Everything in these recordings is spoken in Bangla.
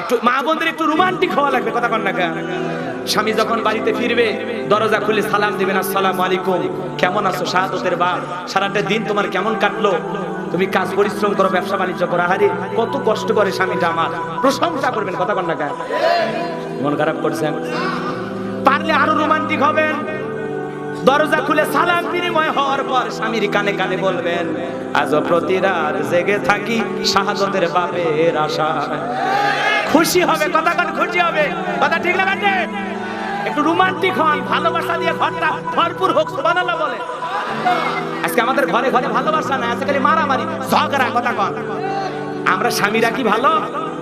একটু মা বোনদের একটু রোমান্টিক হওয়া লাগবে, কথা কন না কেন? স্বামী যখন বাড়িতে ফিরবে, দরজা খুলে সালাম দিবেন, আসসালামু আলাইকুম, কেমন আছো? শাহাদতের বাপ, সারাটা দিন তোমার কেমন কাটলো? তুমি কাজ পরিশ্রম করো, ব্যবসা বাণিজ্য করো। আহারে, কত কষ্ট করে স্বামীটা আমার। প্রশংসা করবেন, কথা কন না কেন? মন খারাপ করছেন? পারলে আরও রোমান্টিক হবেন। দরজা খুলে সালাম বিনিময় হওয়ার পর স্বামীর কানে কানে বলবেন আজ প্রতি রাত জেগে থাকি শাহাদতের বাপের আশা খুশি হবে কন খুশি হবে? কথা ঠিক না একটু রোমান্টিক হন, ভালোবাসা দিয়ে ঘরটা ভরপুর হোক, সুবহানাল্লাহ বলে। আজকে আমাদের ঘরে ঘরে ভালোবাসা না আজকে খালি মারামারি। ঝগড়া, কথা কন। আমরা স্বামীরা কি ভালো?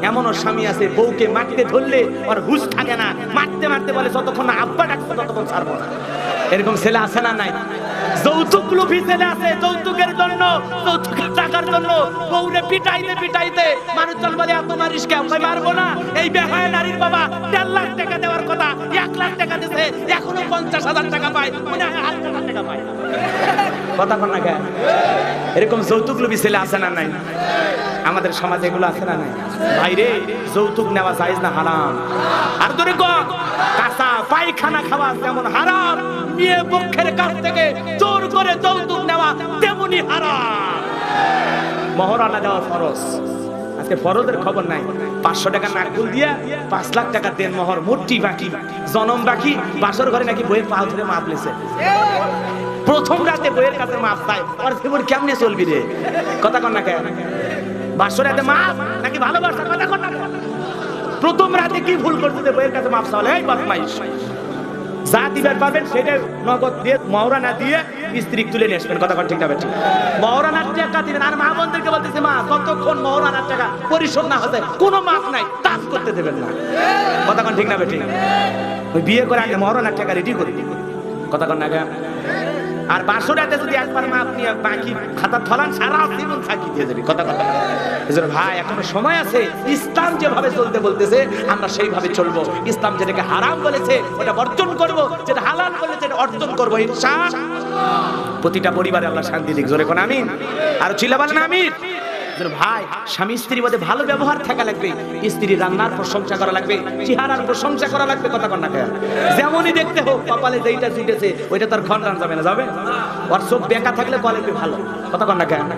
এমনও স্বামী আছে, বউকে মাটিতে ধরলে ওর হুশ থাকে না। মারতে মারতে বলে, যতক্ষণ না আব্বা ডাকছে, ততক্ষণ ছাড়বো না। এরকম ছেলে আছে না নাই? যৌতুক লোভী ছেলে আছে, যৌতুকের জন্য যৌতুকের টাকার জন্য বউরে পিটাইতে পিটাইতে মানুষজন বলে এত মারিস কে কই মারবো না। এই বেহায় নারীর বাবা দেড় লাখ টাকা দেওয়ার কথা, এক লাখ টাকা দিছে, এখনও পঞ্চাশ হাজার টাকা পায়। মনে হয় আট হাজার টাকা পায়। কথা কন না কেন? এরকম যৌতুক লোভী ছেলে আছে না নাই? আমাদের সমাজে এগুলো আছে না নাই? ভাইরে, যৌতুক নেওয়া জায়েজ না হারাম? আর ধরে কাঁচা পায়খানা খাওয়া যেমন হারাম, মেয়ে পক্ষের কাছ থেকে জোর করে যৌতুক নেওয়া তেমনি হারাম। মহরানা দেওয়া ফরজ। আজকে ফরজের খবর নাই। পাঁচশো টাকা নাকুল দিয়া পাঁচ লাখ টাকা দেন মহর, মোটি বাকি জনম বাকি, বাসর ঘরে নাকি বইয়ের পা ধরে মাপ লেছে। প্রথম রাতে বইয়ের কাছে মাপ পায়। ওর জীবন কেমনে চলবি রে? কথা কন না কেন? বাসর রাতে মাপ? নাকি ভালোবাসা? কথা কেন? প্রথম রাতে কি ভুল করতে যে বইয়ের কাছে মাপ চাওয়ালে এই বদমাইশ। যা দিবার পাবেন সেটা নগদ দিয়ে মহরা না দিয়ে স্ত্রী তুলে নিয়ে আসবেন, কথা ঠিক ঠিক। মহরানার টাকা দিবেন, আর মা বোনদেরকে বলতেছে, মা ততক্ষণ মহরানার টাকা পরিশোধ না হতে কোনো মাপ নাই কাজ করতে দেবেন না। কথা ঠিক না ঠিক ওই বিয়ে করে আগে মহরানার টাকা রেডি করে কথা কন কেন? আর বাসুরাতে যদি একবার মা আপনি বাকি খাতা থলান সারা জীবন থাকি দিয়ে যাবি কথা কথা ভাই, এখনও সময় আছে। ইসলাম যেভাবে চলতে বলতেছে, আমরা সেইভাবে চলবো। ইসলাম যেটাকে হারাম বলেছে, ওটা বর্জন করব। যেটা হালাল বলেছে, এটা অর্জন করব, ইনশাআল্লাহ। প্রতিটা পরিবারে আল্লাহ শান্তি দিক। জোরে কোন আমিন? আর চিল্লা বলেন আমিন? যেন ভাই, স্বামী, স্ত্রীর মধ্যে ভালো ব্যবহার থাকা লাগবে। স্ত্রী রান্নার প্রশংসা করা লাগবে, চেহারার প্রশংসা করা লাগবে, কথা কন্যা যেমনই দেখতে হোক, কপালে যেইটা জুটেছে, ওইটা তার খন্ডান যাবে না, যাবে? ওর চোখ বেঁকা থাকলে বলে ভালো, কথা কন্যা কেন?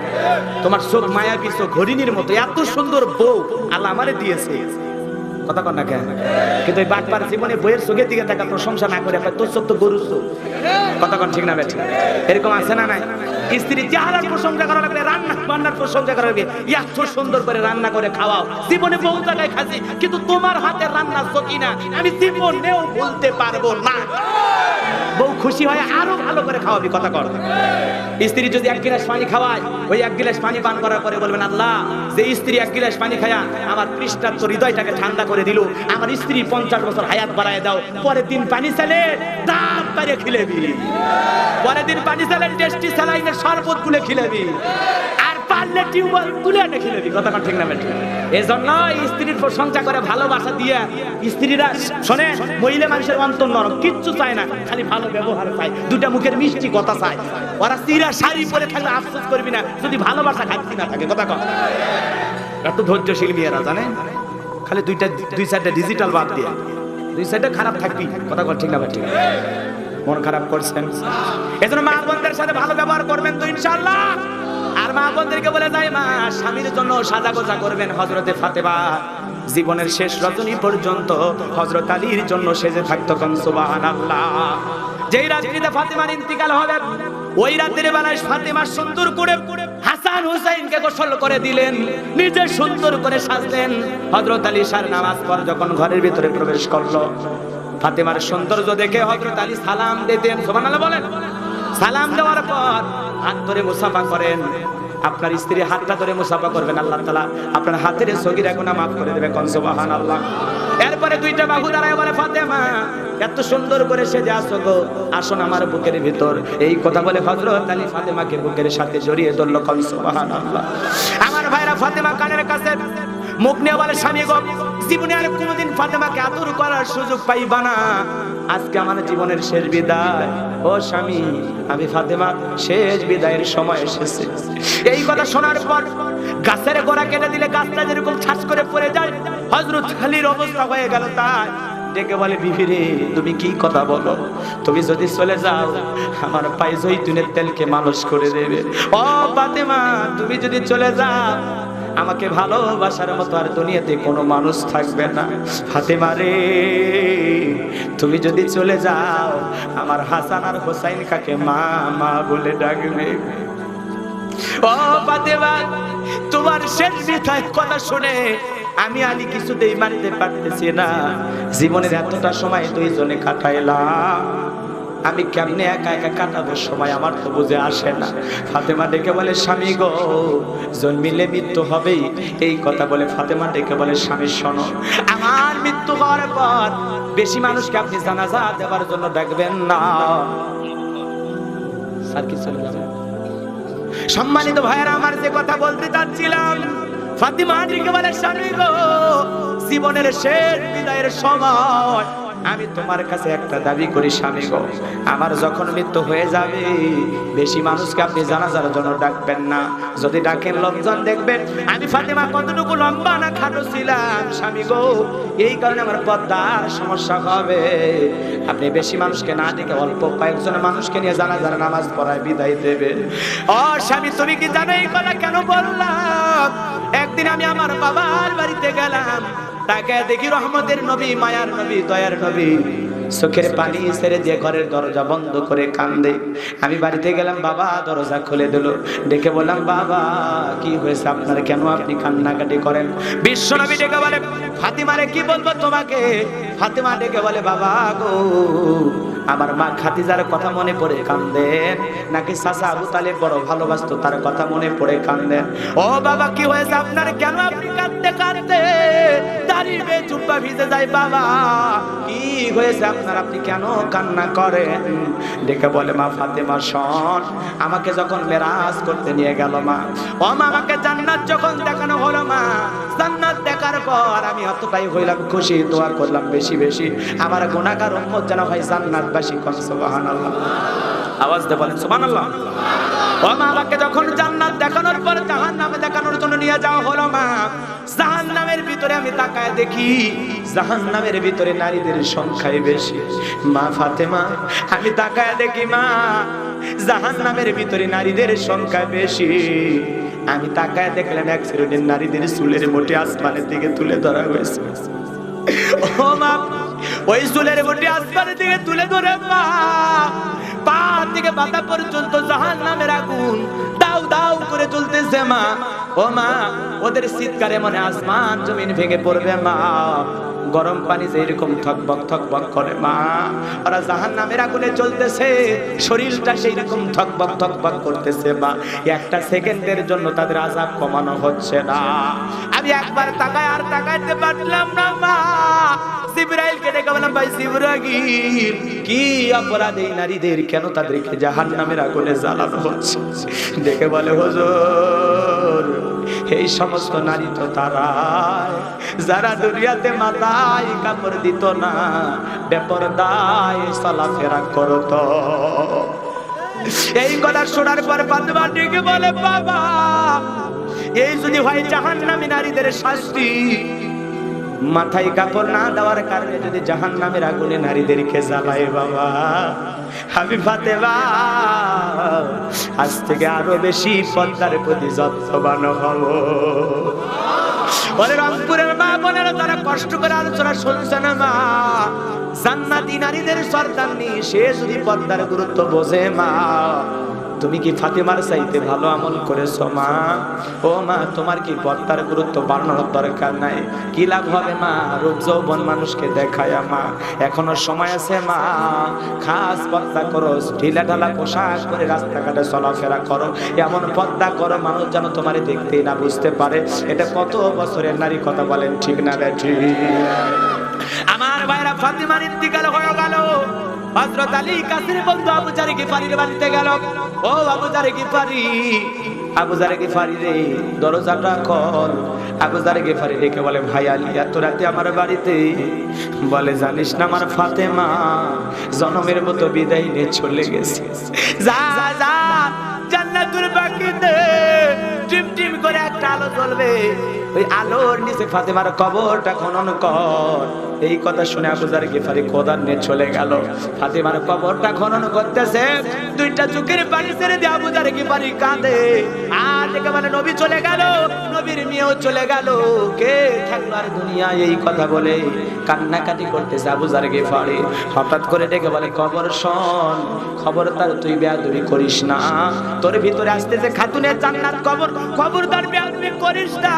তোমার চোখ মায়াবী, চোখ হরিণীর মতো, এত সুন্দর বউ আল্লাহ আমারে দিয়েছে। কথা কন না কেন? কিন্তু এই বাটপার জীবনে বইয়ের চোখের দিকে থাকা প্রশংসা না করে তোর চোখ তো গরু কথা কন ঠিক না বেঠিক এরকম আছে না নাই? স্ত্রী চেহারার প্রশংসা করা লাগবে রান্না বান্নার প্রশংসা করা লাগবে। এত সুন্দর করে রান্না করে খাওয়াও। জীবনে বহু জায়গায় খাসি কিন্তু তোমার হাতের রান্না সকি না। আমি জীবনেও বলতে পারব না। বউ খুশি হয় আরও ভালো করে খাওয়াবি, কথা কর। স্ত্রী যদি এক গিলাস পানি খাওয়ায়, ওই এক গিলাস পানি পান করার পরে বলবেন, আল্লাহ, যে স্ত্রী এক গিলাস পানি খায়া আমার পৃষ্ঠার তো হৃদয়টাকে ঠান্ডা করে দিল, আমার স্ত্রী পঞ্চাশ বছর হায়াত বাড়ায় দাও, পরের দিন পানি চালে দাঁত পারে খিলেবি। পরের দিন পানি চালে টেস্টি স্যালাইনের শরবত গুলে খিলেবি। পারলে টিউবওয়েল তুলে এনে খিলেবি কথা কন ঠিক না বেঠিক এই জন্য স্ত্রীর প্রশংসা করে, ভালোবাসা দিয়ে স্ত্রীরা শোনে, মহিলা মানুষের অন্তর নরম, কিচ্ছু চায় না, খালি ভালো ব্যবহার চায়। দুটা মুখের মিষ্টি কথা চায়। ওরা স্ত্রীরা শাড়ি পরে থাকলে আফসোস করবি না, যদি ভালোবাসা ঘাটতি না থাকে, কথা কন এত ধৈর্যশীল মেয়েরা জানে খালি দুইটা, দুই সাইডটা ডিজিটাল বাদ দিয়ে। দুই সাইডে খারাপ থাকবি, কথা কন ঠিক না ঠিক মন খারাপ করছেন। এজন্য মা বোনদের সাথে ভালো ব্যবহার করবেন তো, ইনশাআল্লাহ। আর মা বোনদেরকে বলে যায়, মা, স্বামীর জন্য সাজা গোজা করবেন হজরতে ফাতেমা। জীবনের শেষ রজনী পর্যন্ত হজরত আলীর জন্য সেজে থাকতো কোন সুবহানাল্লাহ। যেই রাত্রিতে ফাতেমার ইন্তিকাল হবে, ওই রাতের বেলায় ফাতেমা সুন্দর করে হাসান হুসাইনকে গোসল করে দিলেন, নিজে সুন্দর করে সাজলেন। হজরত আলী সার নামাজ পর যখন ঘরের ভিতরে প্রবেশ করল, ফাতেমার সৌন্দর্য দেখে হজরত আলী সালাম দিতেন। সুবহানাল্লাহ বলেন, সালাম দেওয়ার পর হাত ধরে মুসাফা করেন। আপনার স্ত্রী হাতটা ধরে মুসাফা করবেন, আল্লাহ তালা আপনার হাতের সগিরা গুণা মাফ করে দেবে কনসবাহান আল্লাহ এরপরে দুইটা বাহু দাঁড়ায় বলে, ফাতেমা, এত সুন্দর করে সেজে আসো গো। আসুন আমার বুকের ভিতর। এই কথা বলে হজরত আলী ফাতেমাকে বুকের সাথে জড়িয়ে ধরলো কনসবাহান আল্লাহ আমার ভাইরা ফাতেমা কানের কাছে মুখ নিয়ে বলে, স্বামী গো জীবনে আর কোনোদিন ফাতেমাকে আদর করার সুযোগ পাইবা না। আজকে আমার জীবনের শেষ বিদায়। ও স্বামী, আমি ফাতেমা, শেষ বিদায়ের সময় এসেছে। এই কথা শোনার পর গাছের গোড়া কেটে দিলে গাছটা যেরকম ছাস করে পড়ে যায় হজরত আলীর অবস্থা হয়ে গেল তাই। ডেকে বলে, বিবি রে, তুমি কি কথা বলো? তুমি যদি চলে যাও, আমার পায়ে জৈতুনের তেলকে মালশ করে দেবে। ও ফাতেমা, তুমি যদি চলে যাও আমাকে ভালোবাসার মতো আর দুনিয়াতে কোনো মানুষ থাকবে না। ফাতেমা রে, তুমি যদি চলে যাও, আমার হাসান আর হোসাইন কাকে মা মা বলে ডাকবে? ও ফাতেমা, তোমার শেষ কথা শুনে আমি আলী কিছুতেই মানতে পারতেছি না। জীবনের এতটা সময় দুইজনে কাটাইলাম। আমি কেমনে একা একা কাটাবো? সময় আমার তো বুঝে আসে না। ফাতেমা ডেকে বলে, স্বামী গো, জন্মিলে মৃত্যু হবেই। এই কথা বলে ফাতেমা ডেকে বলে, স্বামী, শোনো, আমার মৃত্যু হওয়ার পর বেশি মানুষকে আপনি জানাজা দেওয়ার জন্য ডাকবেন না। স্যার, কি চলে যাবে সম্মানিত ভাইয়েরা, আমার যে কথা বলতে চাচ্ছিলাম, ফাতিমা বলে, স্বামী গো, জীবনের শেষ বিদায়ের সময় আমি তোমার কাছে একটা দাবি করি স্বামী গো। আমার যখন মৃত্যু হয়ে যাবে, বেশি মানুষকে আপনি জানাজার জন্য ডাকবেন না। যদি ডাকেন, লোকজন দেখবেন, আমি ফাতিমা কতটুকু লম্বা না খাটো ছিলাম স্বামী গো। এই কারণে আমার পদ্মার সমস্যা হবে। আপনি বেশি মানুষকে না ডেকে অল্প কয়েকজন মানুষকে নিয়ে জানাজার নামাজ পড়ায় বিদায় দেবে ও স্বামী, তুমি কি জানো এই কথা কেন বললাম? একদিন আমি আমার বাবার বাড়িতে গেলাম। তাকে দেখি রহমতের নবী, মায়ার নবী, দয়ার নবী। চোখের পানি সেরে দিয়ে ঘরের দরজা বন্ধ করে কান্দে। আমি বাড়িতে গেলাম, বাবা দরজা খুলে দিল। ডেকে বললাম, বাবা, কি হয়েছে আপনার? কেন আপনি কান্নাকাটি করেন? বিশ্ব নবী ডেকে বলে, ফাতিমারে, কি বলব তোমাকে? ফাতিমা ডেকে বলে, বাবা গো আমার মা খাতিজার কথা মনে পড়ে কান্দেন নাকি সাসা আবু তালেব বড় ভালোবাসতো, তার কথা মনে পড়ে কান্দেন ও বাবা, কি হয়েছে আপনার? কেন আপনি কাঁদতে কাঁদতে? দাঁড়িয়ে চুপা ভিজে যায়, বাবা। কি হয়েছে আপনার? আপনি কেন কান্না করেন? ডেকে বলে, মা ফাতেমা শোন আমাকে যখন মেরাজ করতে নিয়ে গেল মা। ও মা, আমাকে জান্নাত যখন দেখানো হলো মা, জান্নাত দেখার পর আমি অতটাই হইলাম খুশি, দোয়া করলাম বেশি বেশি। আমার গুণাগার উম্মত যেন হয় আওয়াজ বলেন ও মা যখন জান্নাত দেখানোর পর দেখানোর জন্য নিয়ে যাওয়া হলো মা ভিতরে আমি তাকায় দেখি, জাহান্নামের ভিতরে নারীদের সংখ্যাই বেশি। মা ফাতেমা, আমি তাকায় দেখি মা, জাহান্নামের ভিতরে নারীদের সংখ্যা বেশি। আমি তাকায় দেখলাম এক শ্রেণির নারীদের চুলের মোটে আসমানের দিকে তুলে ধরা হয়েছে। ও মা ওই চুলের মোটে আসমানের দিকে তুলে ধরে মা। পা থেকে পাতা পর্যন্ত জাহান নামের আগুন দাউ দাউ করে চলতেছে মা। ও মা, ওদের শীতকালে মনে আসমান জমিন ভেঙে পড়বে মা। গরম পানি যে এরকম থকবক থকবক করে মা। ওরা জাহান নামের আগুনে চলতেছে শরীরটা সেই রকম থকবক থকবক করতেছে মা। একটা সেকেন্ডের জন্য তাদের আজাব কমানো হচ্ছে না। আমি একবার তাকায় আর তাকাইতে পারলাম না মা। জিব্রাইলকে ডেকে বললাম, ভাই জিব্রাইল, কি অপরাধ এই নারীদের কেন তাদেরকে জাহান নামের আগুনে জ্বালানো হচ্ছে? দেখে বলে, হুজুর, এই সমস্ত নারী তো তারা যারা দুনিয়াতে মাথায় কাপড় দিত না, বেপরদায় চলাফেরা করত। এই কথা শোনার পর ফাতেমা ডেকে বলে, বাবা, এই যদি হয় জাহান্নামী নারীদের শাস্তি মাথায় কাপড় না দেওয়ার কারণে যদি জাহান নামের আগুনে নারীদেরকে জ্বালায় বাবা। আমি ফাতেমা, আজ থেকে আরও বেশি পদ্মার প্রতি যত্নবান হব। বলে রংপুরের মা বোনেরা, তারা কষ্ট করে আলোচনা শুনছে না মা। জান্নাতি নারীদের সর্দার নিয়ে সে যদি পদ্মার গুরুত্ব বোঝে মা তুমি কি ফাতেমার চাইতে ভালো আমল করেছ, মা? ও মা, তোমার কি পদ্মার গুরুত্ব বাড়ানোর দরকার নাই? কি লাভ হবে, মা? রূপ যৌবন মানুষকে দেখায়, মা। এখনও সময় আছে, মা। খাস পদ্মা করো, ঢিলা ঢালা পোশাক করে রাস্তাঘাটে চলাফেরা করো। এমন পদ্মা করো, মানুষ যেন তোমার দেখতেই না বুঝতে পারে। এটা কত বছরের নারী কথা বলেন ঠিক না ঠিক আমার ভাইরা ফাতিমার ইন্তিকাল হয়ে গেল। হযরত আলী কাসির বন্ধু আবু জারে গিফারির বাড়িতে গেল। ও আবু জারে গিফারি, আবু জারে গিফারি রে, দরজাটা খোল। আবু জারে গিফারি রেখে বলে, ভাই আলী, এত রাতে আমার বাড়িতে? বলে, জানিস না আমার ফাতেমা, জনমের মতো বিদায় নিয়ে চলে গেছে। যা যা জান্নাতুল বাকিতে জ্বলবে ওই আলোর নিচে ফাতেমার কবরটা খনন কর। এই কথা শুনে আবুজার গেফারি কোদার নিয়ে চলে গেল। ফাতেমার কবরটা খনন করতেছে। দুইটা চোখের পানি ছেড়ে দিয়ে আবুজার গেফারি কাঁদে। আর দেখে মানে নবী চলে গেল, নবীর মেয়েও চলে গেল। কে থাকল আর দুনিয়া এই কথা বলে কান্নাকাটি করতেছে আবুজার গেফারি। হঠাৎ করে ডেকে বলে কবর শোন, খবরদার তুই বেয়াদবি করিস না। তোর ভিতরে আসতেছে খাতুনের জান্নাত কবর খবরদার বেয়াদবি করিস না।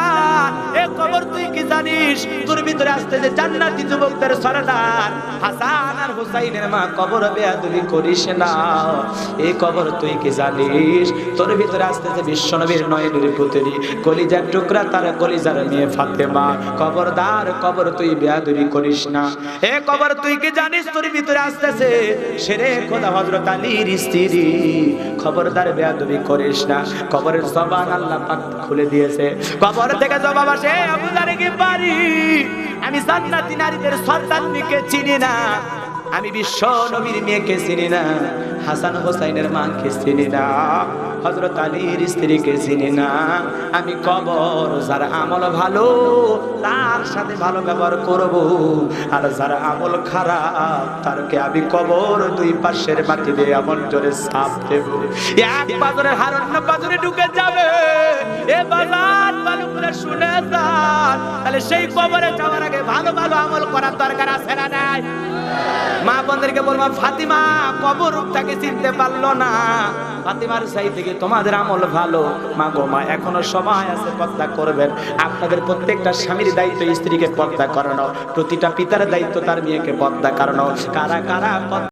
এ কবর তুই কি জানিস? তোর ভিতরে আসতেছে জান্নাতি যুবকদের সরদার। হাসান আর হুসাইনের মা কবর বেয়াদবি করিস না। এই কবর তুই কি জানিস? তোর ভিতরে আসতেছে বিশ্বনবীর নয়নের পুত্রী কলিজার টুকরা তার কলিজার মেয়ে ফাতেমা। খবরদার কবর তুই বেয়াদবি করিস না। এ কবর তুই কি জানিস? তোর ভিতরে আসতেছে। সেরে খোদা হযরত আলীর স্ত্রী। খবরদার বেয়াদবি করিস না। কবরের জবান আল্লাহ পাক খুলে দিয়েছে। কবর থেকে জবাব আসে, আবু জারে কি পারি? আমি জান্নাতি নারীদের সন্তানকে চিনি না। আমি বিশ্ব নবীর মেয়েকে চিনি না, হাসান হোসাইনের মাকে চিনি না হজরত আলীর স্ত্রীকে চিনি না। আমি কবর যার আমল ভালো, তার সাথে ভালো ব্যবহার করব, আর যার আমল খারাপ, তারকে আমি কবর দুই পাশের মাটি দিয়ে এমন জোরে সাপ দেব। এক বাজারের হার অন্য বাজারে ঢুকে যাবে, এ বাজার ভালো শুনে যান। তাহলে সেই কবরে যাওয়ার আগে ভালো ভালো আমল করার দরকার আছে না নাই? মা বোনদেরকে বলব, ফাতিমা, কবর তাকে চিনতে পারল না। ফাতিমার সাই থেকে তোমাদের আমল ভালো। মা গো, মা, এখনও সময় আছে, পর্দা করবেন। আপনাদের প্রত্যেকটা স্বামীর দায়িত্ব স্ত্রীকে পর্দা করানো। প্রতিটা পিতার দায়িত্ব তার মেয়েকে পর্দা করানো। কারা কারা